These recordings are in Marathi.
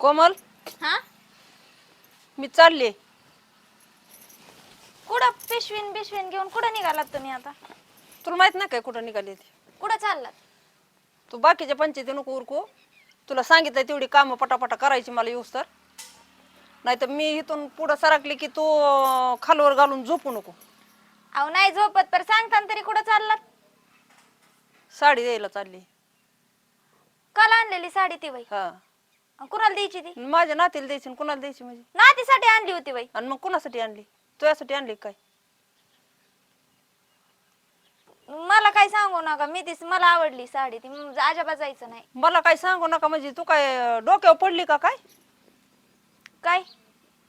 कोमल? हा? मी चालले. कुठं पिशवीन बिशवीन घेऊन कुठं निघालात तुम्ही आता? तुला माहीत नाही काय कुठं निघाली ती? कुठं चाललात? तू बाकीच्या पंचायती नको उरकू. तुला सांगितलं तेवढी कामं पटापटा करायची मला येऊस तर. नाही तर मी इथून पुढं सरकली की तू अं, खालवर घालून झोपू नको. अहो नाही झोपत तर सांगता तरी कुठं चाललात? साडी द्यायला चालली. काल आणलेली साडी ती बाई. हा. कुणाला द्यायची ती? माझ्या नातीला द्यायची आणि कुणाला द्यायची म्हणजे नातीसाठी आणली होती बाई. आणि मग कुणासाठी आणली? तुझ्यासाठी आणली काय? मला काय सांगू नका. मी ती मला आवडली साडी. ती म- अजिबात जायचं नाही. मला काय सांगू नका म्हणजे तू काय अं, डोक्यावर पडली का काय? काय?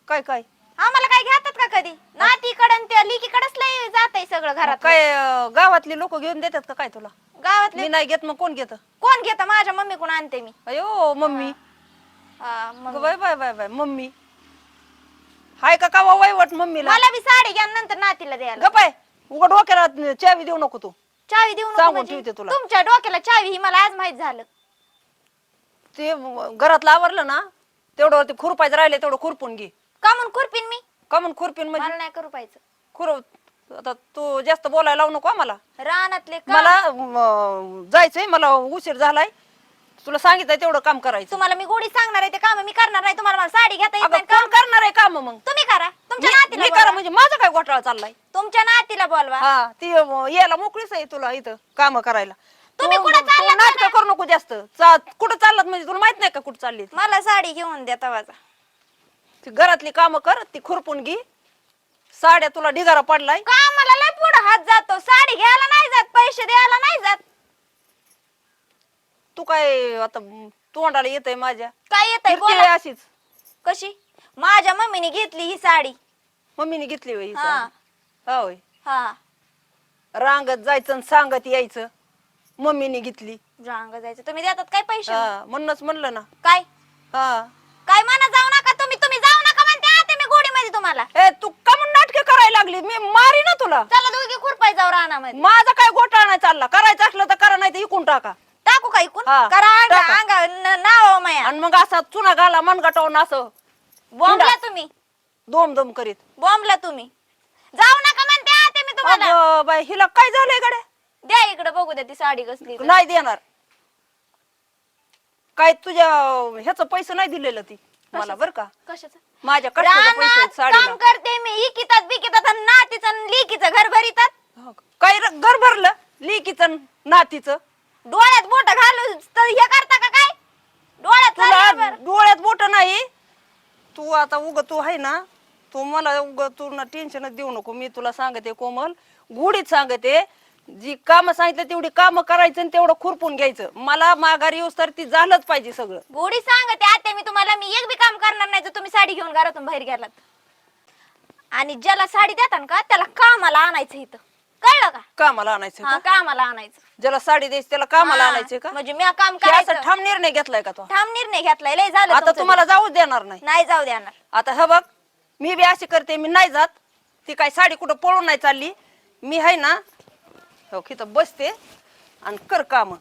काय काय? आम्हाला काय घेतात का कधी? नातीकडे आणि त्या लिकीकडेच लय जात सगळं घरात काय अं, गावातली लोक घेऊन देतात का काय तुला? गावातले मी नाही घेत मग कोण घेत? कोण घेत? माझ्या मम्मी कोण आणते मी. अयो मम्मी. हा, मग bye bye bye bye mummy. Hi का का वाईवट मम्मीला? मला बी साडी घ्या नंतर नातीला द्यायला गपाय उघड डोक्याला चावी देऊ नको तू. चावी देऊ नको सांगून म्हणजे? ठेवते तुला. तुमच्या डोक्याला चावी ही मला आज माहीत झालं. ते घरातलं आवरलं ना तेवढं ते खुरपायचं राहिले तेवढं खुरपून घे. का म्हणून खुरपीन मी? का म्हणून खुरपीन म्हणजे? मला नाही करू पाहिजे खुर आता तू जास्त बोलायला लावू नको मला रानातले मला जायचंय मला उशीर झालाय. तुला सांगितलंय तेवढं काम करायचं. तुम्हाला मी गोडी सांगणार आहे ते काम मी करणार नाही तुम्हाला मला साडी घेता येत अगं नाही का कोण करणार आहे काम मग? तुम्ही करा तुमच्या मी नातीला मी करा बोलवा. म्हणजे माझा काय घोटाळा चाललाय? तुमच्या नातीला बोलवा. हा ती अं, यायला मोकळीच आहे तुला इथं काम करायला. तुम्ही तू- कुठं तू चाललात नाटकं बरं? करू नको जास्त. चा- कुठं चाललात म्हणजे तुला माहीत नाही का कुठं चालली ती? मला साडी घेऊन द्या तवाचा. ती घरातली कामं कर ती खुरपून घे. साड्या तुला ढिगारा पडलाय. का मला लय पुढे हात जातो. साडी घ्यायला नाही जात पैसे द्यायला नाही जात. तू काय आता तोंडाला येतय माझ्या? काय येतंय? फिरते बोला. अशीच. कशी? माझ्या मम्मीने घेतली ही साडी. मम्मीने घेतली होय ही हा. साडी. होय. हा. रांगत जायचं आणि सांगत यायचं. मम्मीने घेतली. रांग जायचं. तुम्ही देतात काय पैसे? हा म्हणूनच म्हणलं ना. काय? हा. काय म्हणा जाऊ नका तुम्ही. तुम्ही जाऊ नका म्हणते. आता मी गोडी मध्ये तुम्हाला. ए तू का म्हणून नाटके करायला लागली. मी मारी ना तुला. चला दोघी खुरपाय जाऊ रानामध्ये. माझा काय घोटाळा नाही चालला. करायचं असलं तर करा नाही तर इकून टाका. टाकू का इकून हा, करा अंगा टाका. अंगा न- नाव माया. आणि मग असा चुना घाला मनगटावून असं. बॉम्बला हिंडा. तुम्ही. दोम दोम करीत. बॉम्बला तुम्ही. जाऊ नका म्हणते आता मी तुम्हाला. अगं बाई हिला काय झालंय गड्या? द्या इकडे बघू द्या ती साडी कसली तर. नाही देणार. काय तुझ्या ह्याच पैसे नाही दिलेलं ती. मला बर का? कशाचं? माझ्या कष्टाचे पैसे आहेत रानात साडीला. काम करते मी इकितात बिकितात आणि नातीचं आणि लिकीचं घर भरितात. हो का? काय र- घर भरलं? लेकीचं नातीचं? डोळ्यात बोट घालू तर हे करता का काय? डोळ्यात तुला चाललंय बरं. डोळ्यात बोट नाही. तू आता उग तू आहे ना तू मला उग तू ना टेन्शनच देऊ नको. मी तुला सांगते कोमल गुढीत सांगते. जी काम सांगितलं तेवढी काम करायचं आणि तेवढं खुरपून घ्यायचं. मला माघारी येऊस तर ती झालंच पाहिजे सगळं. गोडी सांगते आता मी तुम्हाला मी एक बी काम करणार नाही तर तुम्ही साडी घेऊन घरातून बाहेर गेलात. आणि ज्याला साडी देतात का त्याला कामाला आणायचं इथं. कळलं का? कामाला आणायचं हा का? कामाला आणायचं. ज्याला साडी द्यायची त्याला कामाला हा, आणायचे का? म्हणजे मी काम हे असं करायचं. ठाम निर्णय घेतलाय का तो? ठाम निर्णय घेतलाय लय झालं आता तुमचं तुम्हाला. जाऊच देणार नाही. नाही जाऊ देणार. आता हे बघ मी बी अशी करते मी नाही जात. ती काय साडी कुठं पळून नाही चालली. मी आहे ना हो इथं बसते आणि कर काम.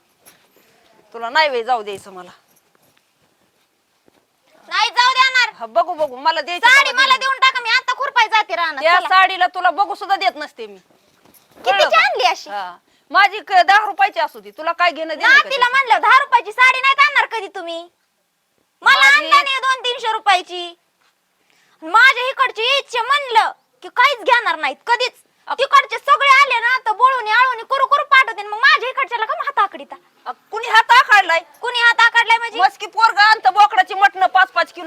तुला नाही वेळ जाऊ द्यायचं मला. नाही जाऊ देणार. हा, बघू बघू मला द्यायची साडी मला. देऊन टाका मी आता खुरपाय जाते राहणार त्या साडीला तुला बघू सुद्धा देत नसते मी. कितीची? आणली अशी हा. माझी क- दहा रुपयाची असू दे तुला काय घेणं देणं का नातीला त्याचं? म्हणलं दहा रुपयाची साडी नाही आणणार कधी तुम्ही मला माझी- आणला नाही दोन तीनशे रुपयाची माझ्या इकडची इच्छा म्हणलं की काहीच घेणार नाहीत कधीच तिकडचे सगळे आले ना तर बोळून आळून करू करू पाठवते मग माझ्या इकडच्याला का हात आकडीता अ, कुणी हात आखाडलाय कुणी हात आकडलाय म्हणजे मस्की पोरगा आणत बोकडाची मटण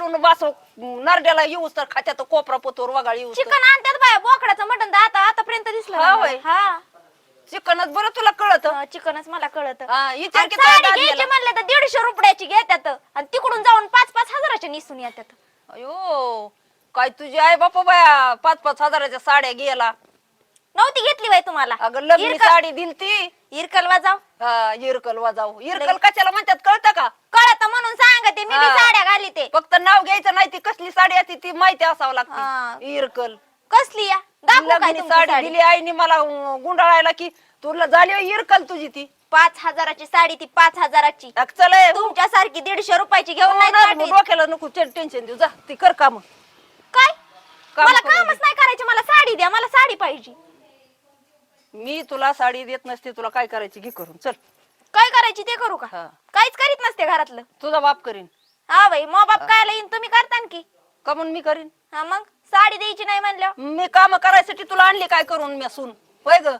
किलो बास नरड्याला येऊस तर खात्यात कोपरा पोतोर वगाळ येऊस तर. चिकन आणतात बाया बोकडाचं मटण तर आता आतापर्यंत दिसलं हा नाही होय. हा. चिकनच बरं तुला कळत? चिकनच मला कळत. हा, साडी घ्यायची. म्हणलं तर दीडशे रुपयाची घेतात आणि तिकडून जाऊन पाच पाच हजाराच्या निसून येतात अयो काय तुझी आई बापा बाया पाच पाच हजाराच्या साड्या गेला नव्हती घेतली बाई तुम्हाला. अगं लग्नी साडी दिलती. इरकल वाजाव. हा इरकल वाजाव. इरकल कशाला म्हणतात कळतं का? कळत म्हणून सांगते मी बी हा. साड्या घाली ते. फक्त नाव घ्यायचं नाही ती कसली साडी असते ती माहिती असावं हा. लागते इरकल. कसली या? दाखवू काय लग्नी तुमची साडी साडी? दिली आईने मला अं, गुंडाळायला की तुला झाली होय इरकल तुझी ती. पाच हजाराची साडी ती पाच हजाराची. चल ए, तुमच्यासारखी दीडशे रुपयाची घेऊन नाही तू ना पाठवीत. डोक्याला नको टेन्शन देऊ जा ती कर काम. काय? काम मला कामच नाही करायचे मला साडी द्या मला साडी पाहिजे. मी तुला साडी देत नसते तुला काय करायची घे करून चल. काय करायची ते करू का? हा. काहीच करीत नसते घरातलं. तुझा बाप करीन. हा बाई मग बाप काय येईन तुम्ही करता ना की का म्हणून मी करीन? हा मग साडी द्यायची नाही म्हणलं मी काम करायसाठी तुला आणली काय करून मी सून होय ग?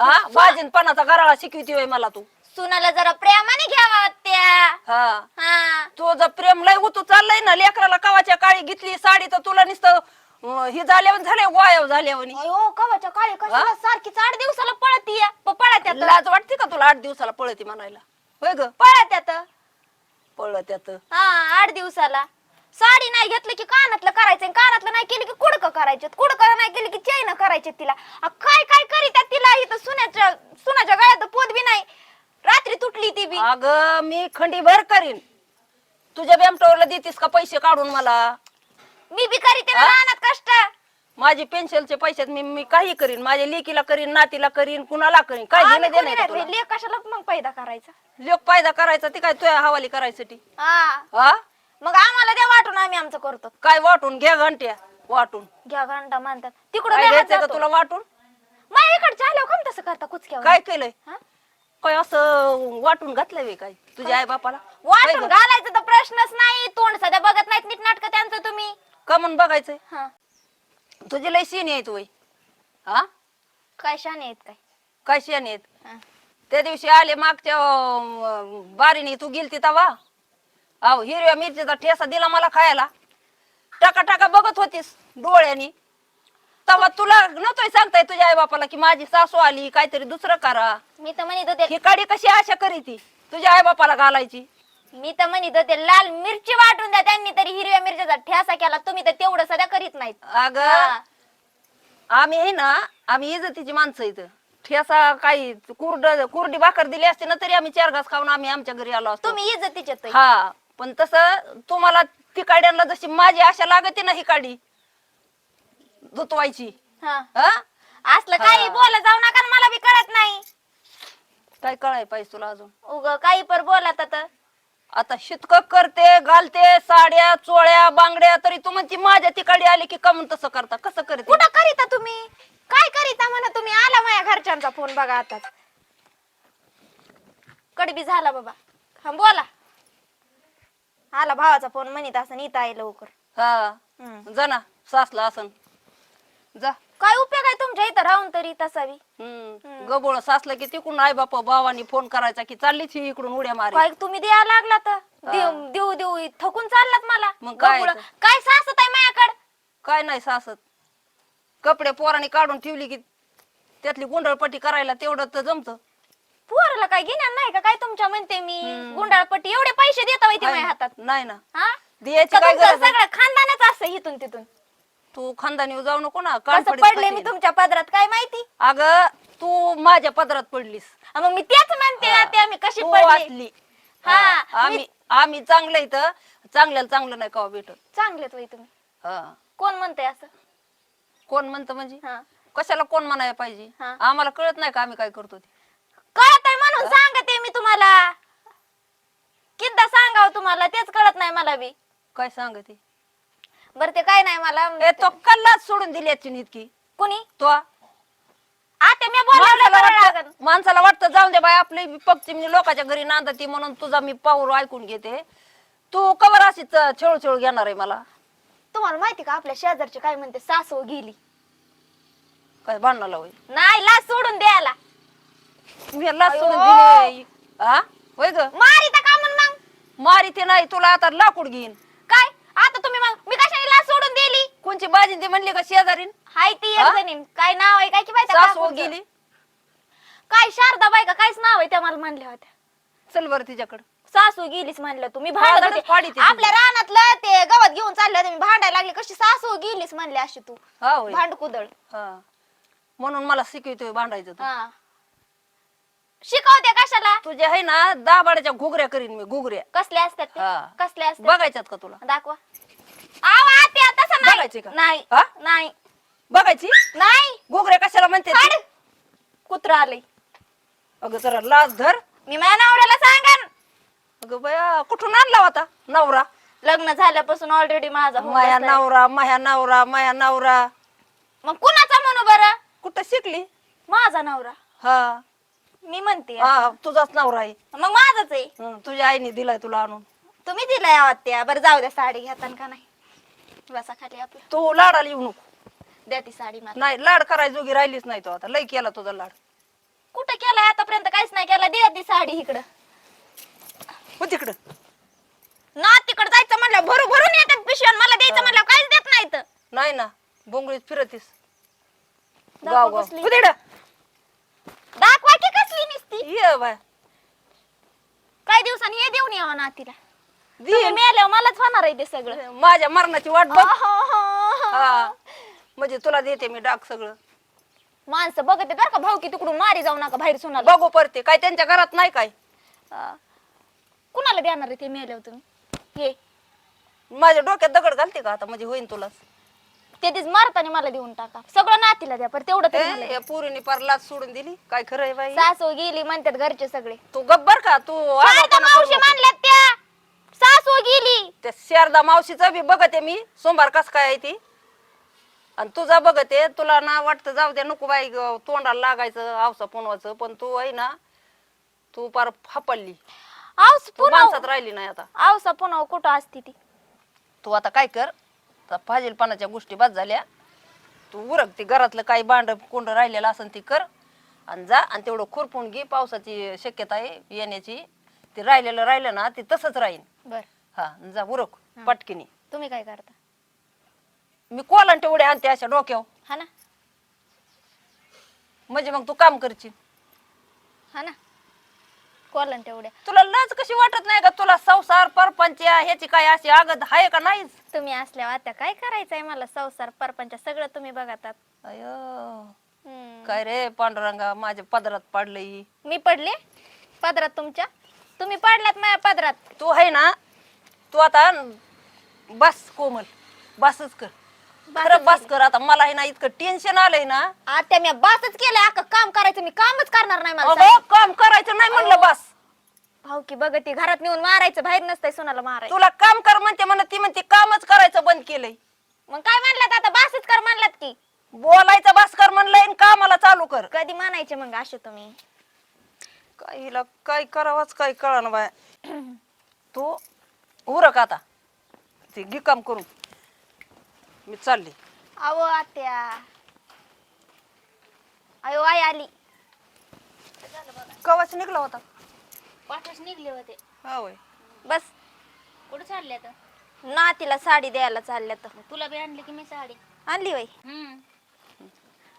हा बाजीन पणाचा गराळा शिकविती होय मला तू. सुनाला जरा प्रेमाने घ्यावा त्या हा. हा. तुझं प्रेम लय होतो चाललंय ना लेकराला कवाच्या काळी घेतली साडी तर तुला नुसतं अं, हे झाल्यावर झाले वायव झाल्यावर अयो कवाच्या काळी कशाला सारखीच आठ दिवसाला पळती पळत यात लाज वाटते का तुला आठ दिवसाला पळती म्हणायला? होय ग? पळत यात पळत यात हा आठ दिवसाला. साडी नाही घेतलं की कानातलं करायचं आणि कानातलं नाही केलं की कुडकं करायचे कुडकं नाही केलं की चैन करायचे तिला. अ, काय काय करीत तिला इथं सुन्याच्या सुनाच्या गळ्यात पोत बी नाही. रात्री तुटली ती बी. अग मी खंडीभर करीन. तुझ्या बेमटोरला देतीस का पैसे काढून मला? मी बी ना हा? रानात कष्ट. माझे पेन्शनचे पैशात मी मी काही करीन माझ्या लेकीला करीन नातीला करीन कुणाला करीन काय आम्ही घेणं कोणी देणं आहे का नाही, तुला? लेक कशाला मग पैदा करायचा? लोक फायदा करायचा ते काय तुझ्या हवाली करायसाठी? हा. हा? मग आम्हाला द्या वाटून आम्ही आमचं करतो. काय वाटून? घ्या घंट्या वाटून. घ्या घंटा मानतात तिकडं काय घ्यायचंय का. तुला वाटून? माझ्या इकडच्या आल्यावर कम तसं करता? कुचक्यावर. काय केलंय? हा? काय असं वाटून घातलंय बे काय? तुझ्या आई बापाला? वाटून घालायचं तर प्रश्नच नाही. तोंड सध्या बघत नाहीत नीट नाटक त्यांचं तुम्ही. का म्हणून बघायचंय? हा. तुझी लय शिणी आहेत वय हा? काय शाने आहेत काय? काय शिणी हा. त्या दिवशी आले मागच्या अं, बारीने तू गेलती तवा. अहो हिरव्या मिरचीचा ठेसा दिला मला खायला. टाका टाका बघत होतीस डोळ्यानी. तवा तुला नव्हतोय सांगताय तुझ्या आई बापाला की माझी सासू आली काहीतरी दुसरं करा. मी तर म्हणत होते ही काडी कशी आशा करी ती तुझ्या आई बापाला घालायची. मी तर म्हणत होते लाल मिरची वाटून द्या त्यांनी तरी हिरव्या मिरच्याचा ठ्यासा केला. तुम्ही तर तेवढं सध्या करीत नाहीत. अग हा. आम्ही आहे ना आम्ही इज्जतीची माणसं इथं. ठेसा काही कुरड कुरडी भाकर दिली असते ना तरी आम्ही चार घास खाऊन आम्ही आमच्या घरी आलो असतो. तुम्ही इज्जतीचे हा पण तसं तुम्हाला ती काड्यांना जशी माझी आशा लागते ना ही काडी धुतवायची. हा. हा? असलं काही. बोला जाऊ नका न मला बी कळत नाही. काय कळाय पाहिजे तुला अजून? उग काही पर बोला तर आता शितक करते घालते साड्या चोळ्या बांगड्या तरी तू म्हणती माझ्या तिकडे आली की कमून तसं करता. कसं करते? कुठं करीता तुम्ही? काय करीता म्हणा तुम्ही? आला माझ्या घरच्यांचा फोन बघा आताच कडबी झाला बाबा. हा बोला. आला भावाचा फोन म्हणत असं इथं आहे लवकर. हा. हम्म. जा ना सासला असन. जा. काय उपयोग आहे तुमच्या इथं राहून तरी तसावी? हम्म. गबोळ सासलं की तिकडून आई बापा भावानी फोन करायचा की चाललीच ही इकडून उड्या मारे काय तुम्ही द्यायला लागला तर. देऊ देऊ देऊ थकून चाललात मला. मग काय. तर? काय सासत आहे माझ्याकडे? काय नाही सासत. कपडे पोराने काढून ठेवली की त्यातली गुंडळपट्टी करायला तेवढं तर जमत. पोराला काय घेणार नाही का? काय तुमच्या म्हणते मी? गुंडाळपट्टी एवढे पैसे देता माहिती माझ्या हातात. नाही ना. हा? द्यायची का काय तुमचं गरज आहे? सगळं खानदानच असं इथून तिथून? तू खानदानी जाऊ नको ना कसं पडले मी खाशील. तुमच्या पदरात काय माहिती? अगं तू माझ्या पदरात पडलीस. हा, मग मी तेच म्हणते ना ते आम्ही कशी तू पडले? हा, हा, आम्ही आम्ही चांगलं इथं. चांगल्याला चांगलं नाही का भेटत. चांगलेच वय तुम्ही. हा. कोण म्हणते असं? कोण म्हणतं म्हणजे? हा. कशाला कोण म्हणायला पाहिजे? हा. आम्हाला कळत नाही का आम्ही काय करतो ते. कळत आहे म्हणून सांगते मी तुम्हाला. किद्दा सांगाव तुम्हाला तेच कळत नाही मला बी. काय सांगते? बरं ते काय नाही मला ए तो कल्लाच सोडून दिली याची इतकी कुणी? तो. आता मी बोलवलं माणसाला बरं लागन. वाटतं माणसाला वाटतं जाऊन दे बाय आपली पक्षी म्हणजे लोकांच्या घरी नांदती म्हणून तुझा मी पाऊर ऐकून घेते. तू कवर अशी छेळ छेळ घेणार आहे मला. तुम्हाला माहिती का आपल्या शेजारची काय म्हणते सासू गेली. काय भांडणाला होय नाही लाच सोडून द्यायला मी ह्याला सोडून अयो. दिली. हा होय ग. मारी तर का म्हणून मग? मारी ते नाही तुला आता लाकूड घेईन काय आता तुम्ही मग मी कशाने लाच सोडून दिली कोणची बाजी ते म्हणली का शेजारीन? हाय ती हा? एक जणीन काय नाव आहे? काय की बाई त्या सासू काकूचं? गेली. काय शारदा बाई का काहीच नाव आहे त्या मला म्हणल्या होत्या. चल बरं तिच्याकडं. सासू गेलीच म्हणलं तुम्ही फाडच भांडत फाडी होते. ती आपल्या रानातलं ते गवत घेऊन चालले होते. मी भांडायला लागले. कशी सासू गेलीच म्हणले अशी तू. हा होय. भांड कुदळ. हा. म्हणून मला शिकवतोय भांडायचं तू. हा. शिकवते कशाला? तुझ्या आहे ना दाबाड्याच्या घुगऱ्या करीन मी घुगऱ्या. कसले असतात ते? हा. कसले असतात? बघायच्यात का तुला? दाखवा. आव आत्या तसं बघायचे नाही का? नाही हा? नाही. बघायची? नाही. घुगऱ्या कशाला म्हणते ती? हाड. कुत्रा आलंय अगं जरा लाज धर. मी माझ्या नवऱ्याला सांगन. अगं बया कुठून आणला होता नवरा? लग्न झाल्यापासून ऑलरेडी माझा होऊन माया बसलाय. नवरा माया नवरा माया नवरा. मग कुणाचा म्हणू बरं? कुठं शिकली? माझा नवरा. हा. मी म्हणते. हा तुझाच नवरा आहे. मग माझाच आहे. हं, तुझ्या आईने दिलाय तुला आणून. तुम्ही दिलाय आत्या. बरं जाऊ द्या साडी घेताना का नाही? बसा खाली आपलं. तू लाडाला येऊ नको. द्या ती साडी मला. नाही लाड करायची जोगी राहिलीच नाही तो आता. लय केला तुझा लाड. कुठं केलाय आतापर्यंत? काहीच नाही केला. द्या ती साडी इकडं. हो तिकडं. ना तिकडं जायचं म्हणलं भरू भरून येतात पिशव्यान मला द्यायचं म्हणलं काहीच देत नाही तर नाही ना बोंगळीत फिरतीस. दाखव गाव गाव. कसली. हो तिकडं. दाखवा की कसली निसती. ये बाय. काही दिवसांनी हे देऊन यावं ना तिला मेल्यावर मलाच होणार आहे ते सगळं. माझ्या मरणाची वाट बघ. आहा. हा म्हणजे तुला देते मी डाग सगळं. माणसं बघत आहेत बरं का भाऊ की तिकडून मारी जाऊ नका बाहेर सुनाला. बघू परते काय त्यांच्या घरात नाही काय? हा. कुणाला देणार आहे ते मेल्यावर तुम्ही? हे. माझ्या डोक्यात दगड घालते का आता? म्हणजे होईन तुलाच. ते तीच मारताना मला देऊन टाका. सगळं नातीला द्या पण तेवढं तरी मला ए, द्या. या पोरीने पार लाच सोडून दिली. काय खरं आहे बाई? सासू गेली म्हणतात घरचे सगळे. तू गब्बर का? तू शारदा आगाऊपणा करू मावशी नको. सासू गेली त्या शारदा मावशीचं बी बघते मी. सोमवार कस काय आहे ती? आणि तुझा बघते तुला ना वाटतं जाऊ दे नको बाई ग, तोंडाला लागायचं आवसा पुनवाचं पण तू आहे ना तू पार फापडली. आऊस तू पुन्हा राहिली नाही आता. आवसा पुन्हा कुठं असती ती? तू आता काय कर आता फाजीलपणाच्या गोष्टी बाद झाल्या. तू उरक ती घरातलं काही भांड कोंड राहिलेलं असेल ती कर. आणि जा आणि तेवढं खुरपून घे पावसाची शक्यता आहे येण्याची. ते राहिलेलं राहिलं ना ते तसंच राहील बर. हा जा उरक पटकिनी. तुम्ही काय करता? मी कोलन तेवढे आणते अशा डोक्यावर. हा ना. म्हणजे मग तू काम करशील. हा ना. कोलन तेवढ्या तुला लाज कशी वाटत नाही का? तुला संसार परपंच ह्याची काय अशी आगत आहे का नाहीच? तुम्ही असल्यावर आता काय करायचंय मला संसार परपंच सगळं तुम्ही बघतात. अय. हम्म. काय रे पांडुरंगा माझ्या पदरात पडलंय. मी पडले? पदरात तुमच्या? तुम्ही पडलात माझ्या पदरात. तू आहे ना तू आता बस कोमल. बसच कर. खरं बस कर आता. मला आहे ना इतकं टेन्शन आलंय ना. आता मी बासच केलंय. अख्खं काम करायचं मी कामच करणार नाही मला अगं काम करायचं नाही म्हणलं बस. भाऊ की बघ ती घरात नेऊन मारायचं बाहेर नसतंय सोनाला मारायचं. तुला काम कर म्हणते म्हणत ती म्हणते कामच करायचं बंद केलंय. मग काय म्हणलात आता? बासच कर म्हणलात की. बोलायचं बस कर म्हणलंय आणि कामाला चालू कर. कधी म्हणायचे मग असे तुम्ही? काय हिला काय करावंच काय कळण बाय. तू उरक आता. ते घे काम करून. मी चालली. अहो आत्या. अयो आई आली. कवाच निघला होता? पाठच निघले होते. हा होय. बस. कुठे चालले तर नातीला साडी द्यायला चालल्या तर तुला बी आणली की मी साडी? आणली वय हम्म.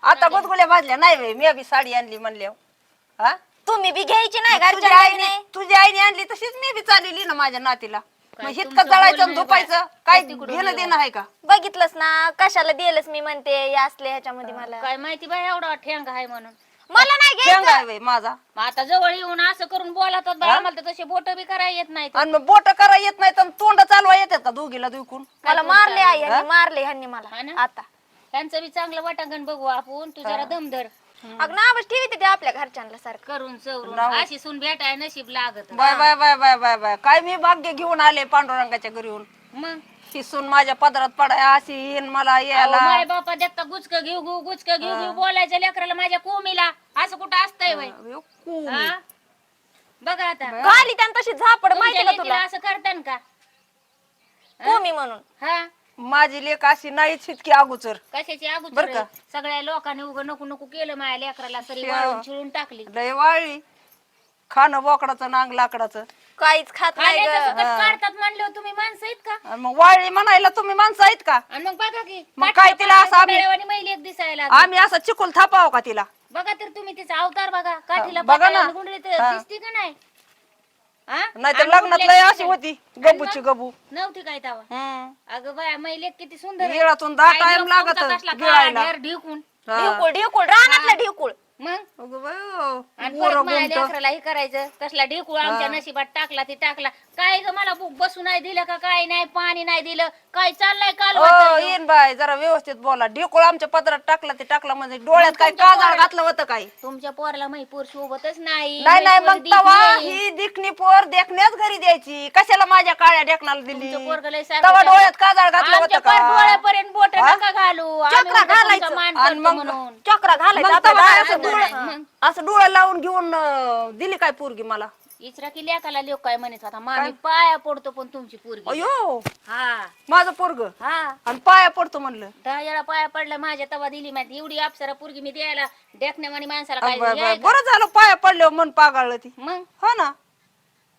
आता गुदगुल्या भाजल्या नाही बाई. मी बी साडी आणली म्हणल्यावर हा. तुम्ही बी घ्यायची नाही तुझ्या घरच्या आईने आईने तुझ्या आईने आणली तशीच मी बी चाललेली ना माझ्या नातीला. काय मग तुमचं इतकं जळायचं आणि बोलणं झोपायचं बाय. काय तिकडून घेणं. देणं आहे का? बघितलंच ना कशाला दिलंच मी म्हणते हे असले ह्याच्यामध्ये मला. काय माहिती बाय एवढा ठेंगा आहे म्हणून. मला नाही घ्यायचं. आहे बाई माझा. मग आता जवळ येऊन असं करून बोलतात बाय आम्हाला तर तसे बोट बी करायला येत नाही आणि मग बोट करा येत नाही तर तोंड चालवा येतात का दोघीला दुखून? मला मारले आई ह्यांनी मारले ह्यांनी हा मला ना? आता. त्यांचं बी चांगलं वाटांगण बघू आपण. तू जरा दमधर. अगं नावच ठेवी ते आपल्या घरच्यांना सारखं. करून चवरून नाव- अशी सून भेटाय नशीब लागत. Bye bye bye bye bye bye. काय मी भाग्य घेऊन आले पांडुरंगाच्या घरी येऊन? मग? ही सून माझ्या पदरात पडाय अशी येईन मला यायला. माय बापा देता गुचक घेऊ घेऊ गुचक घेऊ घेऊ बोलायचं लेकराला माझ्या कोमीला. असं कुठं असतंय वय अरे, कू. हा? बघा आता. घाली त्यांना तशी झापड तुमच्या माहिती का लेकीला तुला? असं करतान का? कोमी म्हणून. हा? माझी लेख अशी नाहीच इतकी अगोचर कशाची बरं अगोदर का? सगळ्या लोकांनी उग नको नको केलं माझ्या लेकराला तरी शिया. वाळून चिळून टाकली लय वाळली खाणं बोकडाचं नांग लाकडाचं काहीच खात नाही खाण्याचं ग सुकट काढतात म्हणलं तुम्ही माणसं आहेत का आणि मग वाळली म्हणायला तुम्ही माणसं आहेत का आणि मग बघा की मग काय तिला असं आम्ही- महिला एक दिसायला लागली. आम्ही असं चिकुल थापाव का तिला बघा तर तुम्ही तिचा अवतार बघा काठीला बघा ना. पाटाला हा. दिसती का नाही? नाही तर लग्नात लय अशी होती गबूची गबू नव्हती काय तवा हम्म. अगं बाया महिलेत किती सुंदर आहे. येळातून दहा काय टाइम लोक लागत गिळायला काळा ढेर ढिकून. हा. ढिवकुळ ढिवकुळ रानातलं मग? अगं बाई, आणि माझ्या. लेकराला हे करायचं कसला ढेकूळ आमच्या नशिबात टाकला ते टाकला. काय ग मला भूक बसू नाही दिलं का काय नाही पाणी नाही दिलं. काय चाललंय काल ओ, येईन बाय जरा व्यवस्थित बोला. ढेकूळ आमच्या पदरात टाकला ते टाकला म्हणजे डोळ्यात काय काजळ घातलं होतं काय? तुमच्या पोराला माही पोर शोभतच नाही. नाही मग तवा. ही दिखणी पोर देखण्याच घरी द्यायची. कशाला माझ्या काळ्या डेकणाला दिली? तवा. डोळ्यात काजळ घातलं होतं का? डोळ्यापर्यंत बोट हा? नका घालू. आम्ही चक्रा तुमचा घालायचं. मान आणि करतो मग म्हणून. चक्रा घालायचं. मग आपल्या तवा दारात. असं डोळं मग. असं डोळं लावून घेऊन अं, दिली काय पोरगी मला? इचरा की लेकाला लोक काय म्हणत होता मामी पाया पडतो पण तुमची पोरगी. अयो! हा. माझं पोरग? हा. आणि पाया पडतो म्हणलं. दहा वेळा पाया पडला माझ्या तवा दिली माहिती एवढी अप्सरा पोरगी मी द्यायला देखण्यावानी माणसाला काय का? बरं झालं पाया पडल्यावर मन पागाळलं ती. मग? हो ना.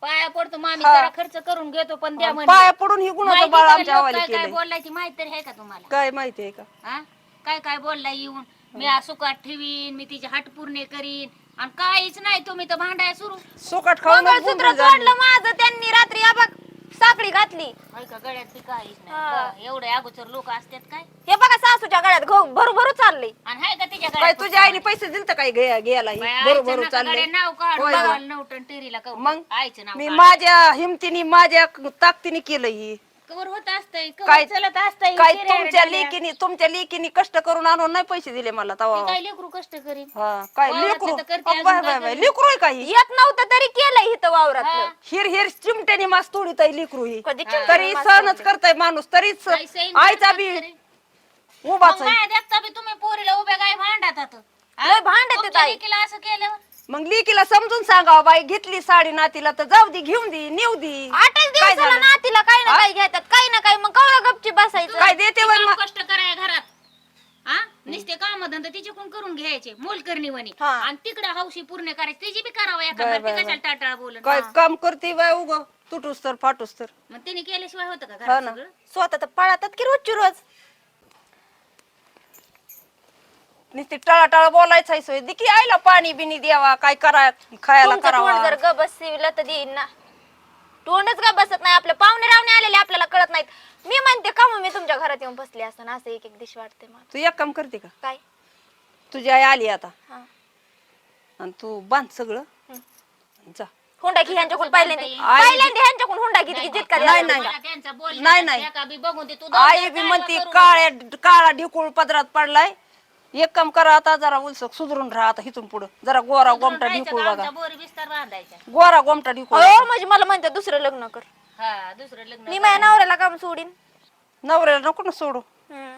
पाया पडतो मामी हा. जरा खर्च करून घेतो पण द्या म्हणलं. पाया पडून ही गुणाचं बाळ आमच्या हवाली काय काय केलंय. बोललाय ती? माहीत तरी आहे का तुम्हाला? काय माहितीये का? हा? काय काय बोललाय येऊन? मी आज सुखात ठेवीन मी तिची हट पूर्ण करीन. आणि काहीच नाही तुम्ही तर भांडाय सुरू. सुकट खाऊन मंगळसूत्र तोडलं माझं त्यांनी रात्री हा बघ साखळी घातली. हाय का गळ्यात बी काहीच नाही. बा, एवढे अगोदर लोक असतात काय? हे बघा सासूच्या गळ्यात घो भरू भरू चाललंय आणि हाय का तिच्या काय गळ्यात तुझ्या आईने पैसे काय घ्यायला? ही? बाई, आईचं बरोबर नका चाललंय गड्या नाव होय. टेरीला मग आईचं नाव मी. माझ्या हिमतीने माझ्या ताकदीने केलं ही. कवर होत असतंय काय चलत असतंय काय तुमच्या डाल्या. लेकीने तुमच्या लेकीने कष्ट करून आणून नाही पैसे दिले मला ती तवा काय लेकरू कष्ट करीन? हा काय वावरातलं लेकरू? तर करते, अगं अजून बाय काय बाय बाय करते? लेकरू आहे काही? येत नव्हतं तरी केलंय इथं वावरात हा. हिर हिर चिमट्याने मास तोडीत आहे लेकरू ही. कधी तरी सहनच करताय माणूस तरीच सैन आईचा बी तरी. उभाच मग आहे माझ्या देखता बी तुम्ही पोरीला उभ्या काय भांडत आता. लय भांडत तुमच्या ताई. लेकीला असं केल्यावर? मग लेकीला समजून सांगावं बाई घेतली साडी नातीला तर जाऊ दे घेऊन दे नेऊ दे. आठच काय दिवसाला झालं? नातीला काही ना काही घेतात काही ना काही मग कवळा गपची बसायचं? काय देते काम कष्ट कराय घरात. हा नुसते काम धंदा तिच्याकडून करून घ्यायचे मोल करणीवणी हा. आणि तिकडे हौशी पूर्ण करायची तिची बी करावं एका बार, कशाला टाटाळ बोलत काय काम करते बाय उग तुटूस तर फाटूस तर. मग तिने केल्याशिवाय होतं का हा घरात ना. सगळं? स्वतः तर पळातात की रोजची रोज? नुसती टळाटळ बोलायचं आहे सोय. की आईला पाणी बिनी द्यावा काय करा खायला तुमचं तोंड करावा. जर ग बसविलं तर देईन ना. तोंडच का बसत नाही. आपले पाहुणे रावणे आलेले आपल्याला कळत नाहीत. मी म्हणते का मग मी तुमच्या घरात येऊन बसले असताना असं एक एक दिश वाटते मला. तू एक काम करते का? काय? तुझी आई आली आता. हा. आणि तू बांध सगळं. जा. हुंडा घे ह्यांच्याकडून पहिल्यांदा. आई- पहिल्यांदा ह्यांच्याकडून हुंडा घेते की जितका नाही, द्यायचा नाही. मला त्यांचा बोल. नाही, नाही. एका बी बघून दे. तू आई बी म्हणती करून काळ्या काळा ढिकूळ पदरात पडलाय. एक काम करा आता जरा उलसक सुधरून राहा आता इथून पुढं. जरा गोरा गोमटा राहायचं ढिकूळ का बघा. बोरी बिस्तर गोरा गोमटा ढिकूळ हो म्हणजे मला म्हणते दुसरं लग्न कर. हा दुसरं लग्न मी माझ्या नवऱ्याला काम सोडीन. नवऱ्याला नको ना सोडू. हम्म.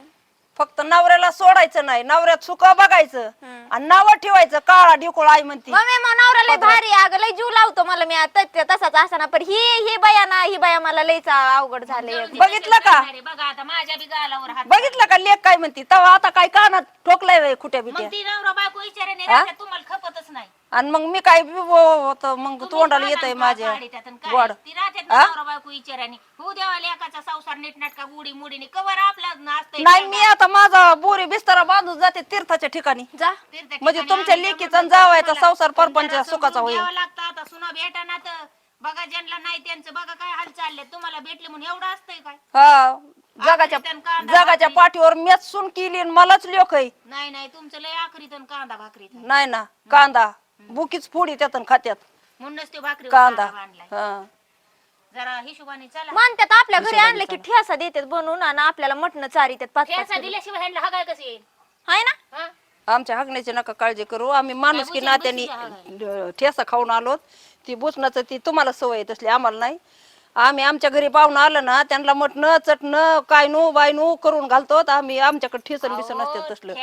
फक्त नवऱ्याला सोडायचं नाही नवऱ्यात सुख बघायचं. आणि नाव ठेवायचं काळा ढिकूळ आई म्हणती. मम्मी मग नवरा लय भारी आहे, अगं लय जीव लावतो मला मी आता तसाच असताना पण ही ही बाया ना ही बाया मला लयच अवघड झाले बघितलं का? अरे बघा आता माझ्या बी गालावर हात बघितलं का लेख काय म्हणती? तेव्हा आता काय कानात ठोकलाय व्हय खुट्या बिट्या मग ती नवरा बायको विचाराने तुम्हाला खपतच नाही. आणि मग मी काय बी होतं मग तोंडाला येत माझ्या. आणि? गोड ती राहत्यात हा? ना नवरा बायको विचाराने हो देवा लेकाचा संसार नीटनाटका गुडी मुडीने कवर आपला नाचतंय नाही मी आता माझा बोरी बिस्तारा बांधून जाते तीर्थाच्या ठिकाणी. जा. म्हणजे ठिकाणी तुमच्या का लेकीचा म्हणून जावायचा तुम्हाला संसार परपंच सुखाचा होईल. घ्यावं लागतं आता सुना भेटा ना तर. बघा ज्यांना नाही त्यांचं बघा काय हाल चालले. तुम्हाला भेटले म्हणून एवढं असतंय काय? हा जगाच्या आणि जगाच्या भाकरी. पाठीवर मेच सुन केली आणि मलाच लोक आहे नाही नाही तुमचं लय आखरीत आणि कांदा भाकरीत आहे. नाही ना कांदा. बुकीच फोडी त्यातून खात्यात. म्हणूनच ते भाकरी कांदा. हा. जरा हिशोबाने चला. म्हणतात आपल्या घरी आणलं की ठेसा देतात बनवून आणि आपल्याला मटण चारी पाच पाच ठेसा किलो. दिल्याशिवाय ह्यांना हगाय कसं येईल? हाय ना? हा? आमच्या हगण्याची नका काळजी करू. आम्ही माणूस की नात्याने बुजून ठेसा खाऊन आलो. ती बुचण्याचं ती तुम्हाला सवय आहे तसली आम्हाला नाही. आम्ही आमच्या घरी पाहुणं आलं ना त्यांना मटणं चटणं काय नो बाय नो करून घालतो आम्ही आमच्याकडे ठेसन बिसन अहो, नसते तसलं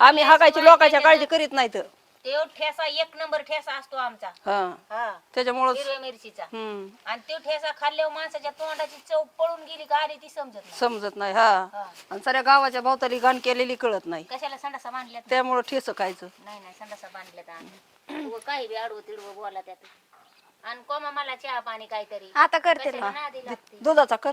आम्ही हागायची खाल्ल्याशिवाय लोकांच्या काळजी करीत नाहीत. ते ठेसा एक नंबर ठेसा असतो आमचा. हा. हा. त्याच्यामुळं हिरव्या मिरचीचा. हम्म. आणि तो ठेसा खाल्ल्यावर माणसाच्या तोंडाची चव पळून गेली का ती समजत नाही. समजत नाही हा. हा. आणि साऱ्या गावाच्या भोवताली घाण केलेली कळत नाही. कशाला संडासा बांधल्यात? त्यामुळं ठेस खायचं. नाही नाही संडासा बांधल्यात आम्ही. उगं काही बी आडवं तिडवं बोला त्यात. आणि कोमा मला चहा पाणी काहीतरी. आता करते कशाला नादी लागते? दुधाचा कर.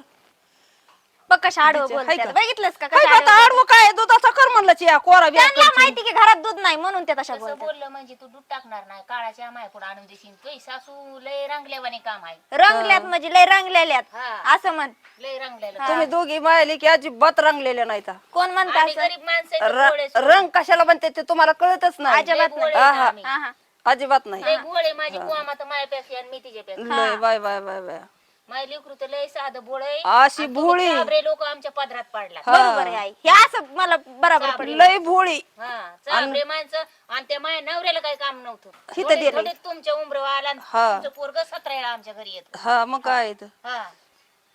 बघ कशा आडवं हाय बोलतात? का? बघितलंस का काय कशा का आता आडवं आडवं काय? दुधाचा कर म्हणलं चिया कोरा बिया त्यांना करची. माहिती की घरात दूध नाही म्हणून ते तशा तसं बोलतात. बोललं म्हणजे तू दूध टाकणार नाही. काळाच्या माय पुढे आणून देशील. तुझी सासू लय रंगल्यावाने काम आहे. रंगल्यात म्हणजे लय रंगलेल्यात हा. असं म्हण. लय रंगलेलं तुम्ही दोघी मायली की अजिबात रंगलेल्या नाहीत. कोण म्हणत आम्ही असं? गरीब र-. रंग कशाला म्हणते ते तुम्हाला कळतच नाही. अजिबात नाही. हा, हा. अजिबात नाही. लय गोळे माझी कुवा तर मायापेक्षा आणि मी तिच्यापेक्षा. लय बाय बाय बाय बाय. माय लेकरू तर लय साधं बोळ आहे. अशी भोळी. लोक आमच्या पदरात पाडला बरोबर आहे आई. हे असं मला बरोबर पडलं. लय भोळी. हा चाबरे माणसं. आणि त्या माया नवऱ्याला काही काम नव्हतं. इथं थोडे- दिलंय. थोडे तुमच्या उमर आला आणि हा. तुमचं पोरग सतराला आमच्या घरी येत. हा मग काय ते. हा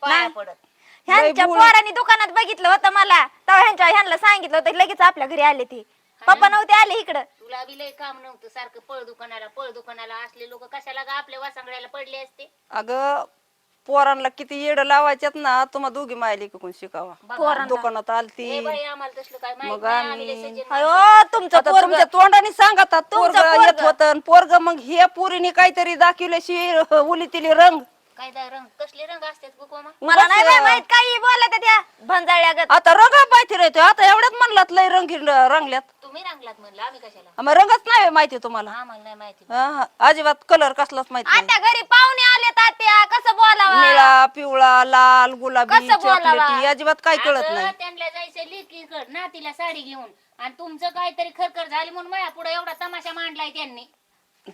पाया पडत. ह्यांच्या भोळी. पोरांनी दुकानात बघितलं होतं मला. तेव्हा ह्यांच्या ह्यांना सांगितलं होतं लगेच आपल्या घरी आले ते. पप्पा नव्हते आले इकडं. तुला बी लय काम नव्हतं. सारखं पळ दुकानाला पळ दुकानाला. असले लोक कशाला गा आपल्या वासांगड्याला पडले असते? अगं पोरांना किती येड लावायच्यात ना तुम्हा दोघी मायली कोण शिकावा. दुकानात आलती. बाई आम्हाला तसलं काय माहीत मग नाही, आम्ही- तुमचं आता पोरग तुमच्या तोंडाने सांगतात पोरग तुमचं येत पोरगं. होत पोरग मग हे पुरीने काहीतरी दाखवल्याशी उली तिली रंग. काय दा रंग? कसले रंग असतात गुकोमा मला नाही बाई माहीत काही बोलत त्या भंजाळ्या गत आता रंग माहिती राहतो आता एवढ्यात म्हणलात लय रंगी रंगल्यात. तुम्ही रंगलात म्हणलं आम्ही कशाला? मग रंगच नाही माहिती तुम्हाला. आम्हाला नाही माहिती. हा, हा. अजिबात कलर कसलाच माहिती नाही. आता घरी पाहुणे आले पिवळा लाल गुलाबी कसं बोलावा? चॉकलेटी अजिबात काय कळत अगं, नाही. त्यांना जायचं लेकीकड ना तिला साडी घेऊन. आणि तुमचं काहीतरी खरखर झाली म्हणून माझ्या पुढे एवढा तमाशा मांडलाय त्यांनी.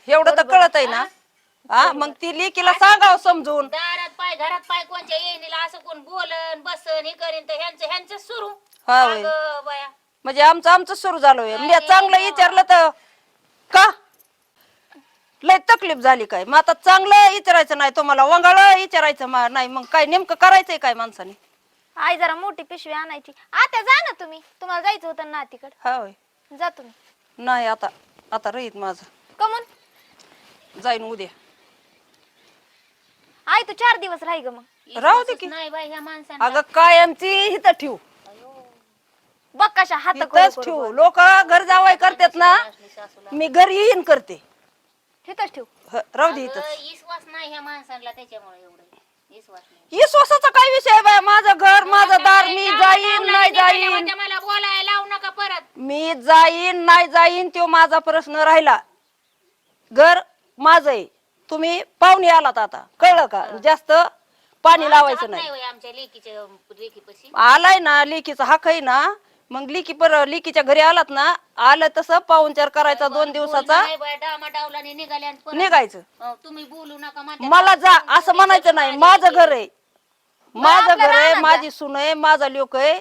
एवढं तर कळत आहे ना. हा? मग ती लेकीला सांगाव समजून. दारात पाय घरात पाय कोणच्या येणीला असं कोण बोलन बसन हे करीन तर ह्यांचं ह्यांचं सुरू. हा होय. अगं बाया. म्हणजे आमचं आमचं सुरू झालोय. मी चांगलं विचारलं तर का? लय तकलीफ झाली काय? मग आता चांगलं विचारायचं नाही तुम्हाला वंगाळ विचारायचं मा- नाही मग काय नेमकं करायचंय काय माणसाने? आई जरा मोठी पिशवी आणायची. आता जा ना तुम्ही. तुम्हाला जायचं होतं ना तिकड. हा होय. जा तुम्ही. नाही आता आता राहीत माझं. कमून. जाईन उद्या. आई तू चार दिवस राही ग मग. राहू दे की. नाही बाई ह्या माणसांना. अगं कायमची इथं ठेवू. बघ कशा हात इथंच ठेवू. लोक घर जावाय करतात ना मी घरी येईन करते. तिथंच ठेव. ह, राहू दे अगं, इथंच. विश्वास नाही ह्या माणसांना त्याच्यामुळे एवढं. विश्वास नाही. विश्वासाचा काय विषय आहे बाय? माझं घर माझं दार मी जाईन नाही जाईन. मला बोलायला लावू नका परत. मी जाईन नाही जाईन तो माझा प्रश्न राहिला. घर माझ आहे. तुम्ही पाहुणे आलात आता. कळलं का? जास्त पाणी लावायचं नाही. आमच्या लेकीच्या लेकीपाशी. आलाय ना लेकीचा हक आहे ना. मग लेकी पर लेकीच्या घरी आलात ना आलं तसं पाहुणचार करायचा दोन दिवसाचा. आणि परत- निघायचं. अहो, तुम्ही बोलू नका. मला जा असं म्हणायचं नाही माझं घर आहे. माझं घर आहे माझी सून आहे माझा लोक आहे.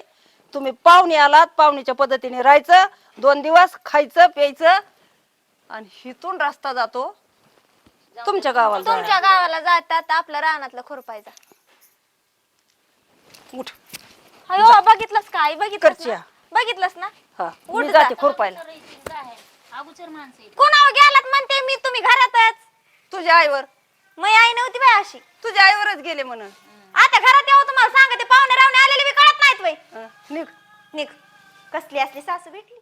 तुम्ही पाहुणे आलात पाहुणीच्या पद्धतीने राहायचं दोन दिवस खायचं प्यायचं आणि हिथून रस्ता जातो तुमच्या गावाला जायला. तुमच्या गावाला जातात आपलं रानातलं खुरपायचा. उठ. अयो बघितलंस का? आई बघितलंस करच्या. बघितलंस ना? हा उठ मी जा. जाते खुरपायला. अगोचर आहे. अगोचर माणसं आहेत. कोणावर गेलात म्हणते? मी तुम्ही घरातच. तुझ्या आईवर. मी आई नव्हती बाय अशी. तुझ्या आईवरच गेले म्हणून. आता घरात येऊ तुम्हाला सांगते. पाहुणे रावणे आलेले बी कळत नाहीत हं, निघ. निघ. कसली असली सासू भेटली?